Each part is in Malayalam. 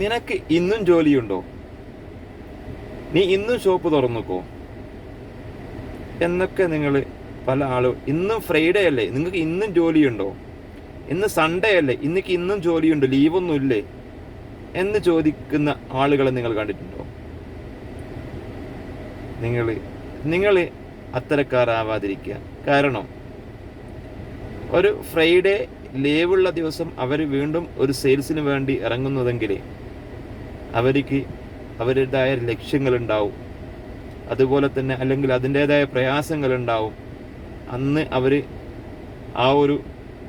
നിനക്ക് ഇന്നും ജോലിയുണ്ടോ? നീ ഇന്നും ഷോപ്പ് തുറന്നുക്കോ? എന്നൊക്കെ നിങ്ങൾ പല ആളും ഇന്നും ഫ്രൈഡേ അല്ലേ? നിങ്ങൾക്ക് ഇന്നും ജോലിയുണ്ടോ? ഇന്ന് സൺഡേ അല്ലേ? ഇന്നിക്ക് ഇന്നും ജോലിയുണ്ട് ലീവൊന്നും ഇല്ലേ എന്ന് ചോദിക്കുന്ന ആളുകളെ നിങ്ങൾ കണ്ടിട്ടുണ്ടോ? നിങ്ങൾ നിങ്ങൾ അത്തരക്കാരാവാതിരിക്കുക. കാരണം ഒരു ഫ്രൈഡേ ലീവുള്ള ദിവസം അവർ വീണ്ടും ഒരു സെയിൽസിന് വേണ്ടി ഇറങ്ങുന്നതെങ്കിൽ അവർക്ക് അവരുടേതായ ലക്ഷ്യങ്ങളുണ്ടാവും. അതുപോലെ തന്നെ അല്ലെങ്കിൽ അതിന്റേതായ പ്രയാസങ്ങളുണ്ടാവും. അന്ന് അവർ ആ ഒരു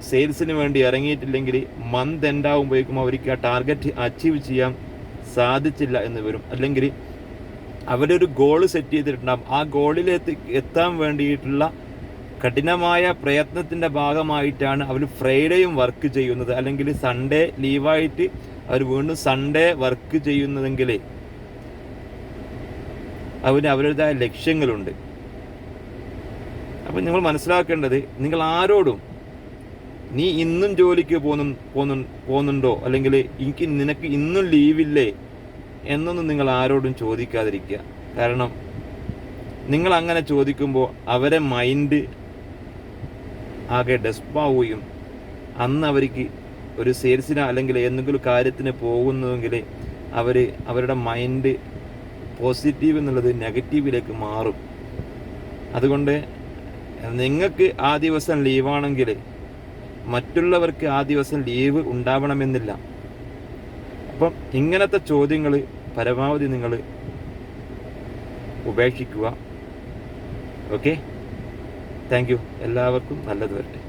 സെയിൽസിന് വേണ്ടി ഇറങ്ങിയിട്ടില്ലെങ്കിൽ മന്ത് എൻഡ് ആകുമ്പോഴേക്കും അവർക്ക് ആ ടാർഗറ്റ് അച്ചീവ് ചെയ്യാൻ സാധിച്ചില്ല എന്ന് വരും. അല്ലെങ്കിൽ അവരൊരു ഗോൾ സെറ്റ് ചെയ്തിട്ടുണ്ടാകും ആ ഗോളിലെത്തി എത്താൻ വേണ്ടിയിട്ടുള്ള കഠിനമായ പ്രയത്നത്തിന്റെ ഭാഗമായിട്ടാണ് അവർ ഫ്രൈഡേയും വർക്ക് ചെയ്യുന്നത്. അല്ലെങ്കിൽ സൺഡേ ലീവായിട്ട് അവർ വീണ്ടും സൺഡേ വർക്ക് ചെയ്യുന്നതെങ്കിൽ അവന് അവരുടേതായ ലക്ഷ്യങ്ങളുണ്ട്. അപ്പം നിങ്ങൾ മനസ്സിലാക്കേണ്ടത് നിങ്ങൾ ആരോടും നീ ഇന്നും ജോലിക്ക് പോന്നു പോന്നു പോകുന്നുണ്ടോ? അല്ലെങ്കിൽ എനിക്ക് നിനക്ക് ഇന്നും ലീവില്ലേ എന്നൊന്നും നിങ്ങൾ ആരോടും ചോദിക്കാതിരിക്കുക. കാരണം നിങ്ങൾ അങ്ങനെ ചോദിക്കുമ്പോൾ അവരെ മൈൻഡ് ആകെ ഡെസ്പാവുകയും അന്ന് അവർക്ക് ഒരു സെയിൽസിന് അല്ലെങ്കിൽ എന്തെങ്കിലും കാര്യത്തിന് പോകുന്നുവെങ്കിൽ അവർ അവരുടെ മൈൻഡ് പോസിറ്റീവ് എന്നുള്ളത് നെഗറ്റീവിലേക്ക് മാറും. അതുകൊണ്ട് നിങ്ങൾക്ക് ആ ദിവസം ലീവാണെങ്കിൽ മറ്റുള്ളവർക്ക് ആ ദിവസം ലീവ് ഉണ്ടാവണമെന്നില്ല. അപ്പം ഇങ്ങനത്തെ ചോദ്യങ്ങൾ പരമാവധി നിങ്ങൾ ഉപേക്ഷിക്കുക. ഓക്കെ താങ്ക് എല്ലാവർക്കും നല്ലത് വരട്ടെ.